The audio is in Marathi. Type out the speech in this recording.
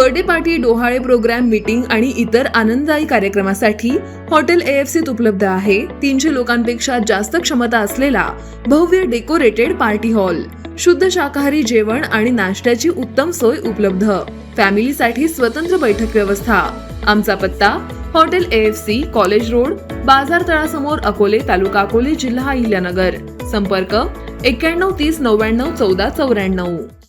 बर्थडे पार्टी डोहाळे प्रोग्राम मीटिंग आणि इतर आनंददायी कार्यक्रमासाठी हॉटेल एएफसीत उपलब्ध आहे. तीनशे लोकांपेक्षा जास्त क्षमता असलेला भव्य डेकोरेटेड पार्टी हॉल. शुद्ध शाकाहारी जेवण आणि नाश्त्याची उत्तम सोय उपलब्ध. फॅमिलीसाठी स्वतंत्र बैठक व्यवस्था. आमचा पत्ता हॉटेल एएफसी कॉलेज रोड बाजार तळासमोर अकोले तालुका अकोले जिल्हा अहिल्यानगर. संपर्क एक्क्याण्णव तीस नव्याण्णव चौदा चौऱ्याण्णव.